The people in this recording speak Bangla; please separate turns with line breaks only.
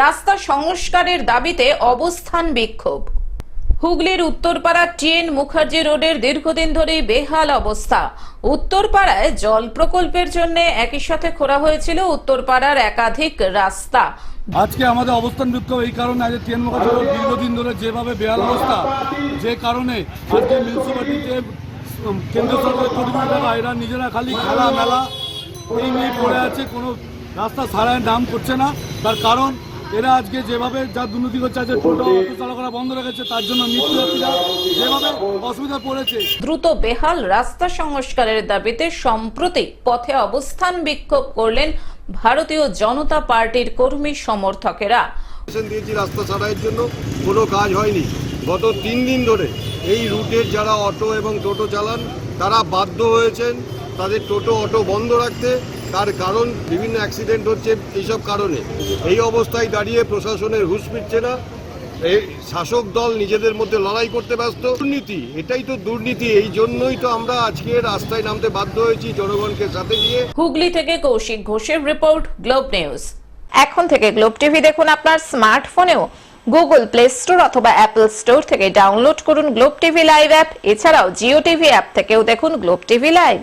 রাস্তা সংস্কারের দাবিতে অবস্থান বিক্ষোভ। হুগলির উত্তরপাড়া টিএন মুখার্জি রোডের দীর্ঘদিন ধরেই বেহাল অবস্থা। উত্তরপাড়ায় জল প্রকল্পের জন্য একই সাথে খোঁড়া হয়েছিল উত্তরপাড়ার একাধিক রাস্তা।
আজকে আমাদের অবস্থান বিক্ষোভ এই কারণে আজ টিএনমুখা চলো দীর্ঘদিন ধরে যেভাবে বেহাল অবস্থা, যে কারণে আজকে মিউনিসিপ্যালিটিতে কেন্দ্র সরকারের কোটি কোটি টাকা এরা নিজেরা খালি খেলা মেলা এই নিয়ে পড়ে আছে, কোনো রাস্তা সারায় নাম করছে না। তার কারণ এরা আজকে যেভাবে যা দুর্নীতি করছে আজকে টোটো অটো চালকরা বন্ধ রেখেছে তার জন্য মৃত্যুযাত্রীরা যেভাবে অসুবিধা পড়েছে।
দ্রুত বেহাল রাস্তা সংস্কারের দাবিতে সম্প্রতি পথে অবস্থান বিক্ষোভ করলেন ভারতীয় জনতা পার্টির কর্মী সমর্থকেরা।
দিয়েছি রাস্তা সারাইয়ের জন্য কোনো কাজ হয়নি। গত তিন দিন ধরে এই রুটের যারা অটো এবং টোটো চালান তারা বাধ্য হয়েছেন তাদের টোটো অটো বন্ধ রাখতে। তার কারণ, বিভিন্ন অ্যাক্সিডেন্ট হচ্ছে এইসব কারণে। এই অবস্থায় দাঁড়িয়ে প্রশাসনের হুঁশ ফিরছে না। এই শাসক দল নিজেদের মধ্যে লড়াই করতে ব্যস্ত। দুর্নীতি, এটাই তো দুর্নীতি। এই জন্যই তো আমরা আজকে রাস্তায় নামতে বাধ্য হয়েছি জনগণকে সাথে নিয়ে
হুগলি থেকে কৌশিক ঘোষের রিপোর্ট, গ্লোব নিউজ। এখন থেকে গ্লোব টিভি দেখুন আপনার স্মার্টফোনেও। গুগল প্লে স্টোর অথবা অ্যাপল স্টোর থেকে ডাউনলোড করুন গ্লোব টিভি লাইভ অ্যাপ। এছাড়াও জিও টিভি অ্যাপ থেকেও দেখুন গ্লোব টিভি লাইভ।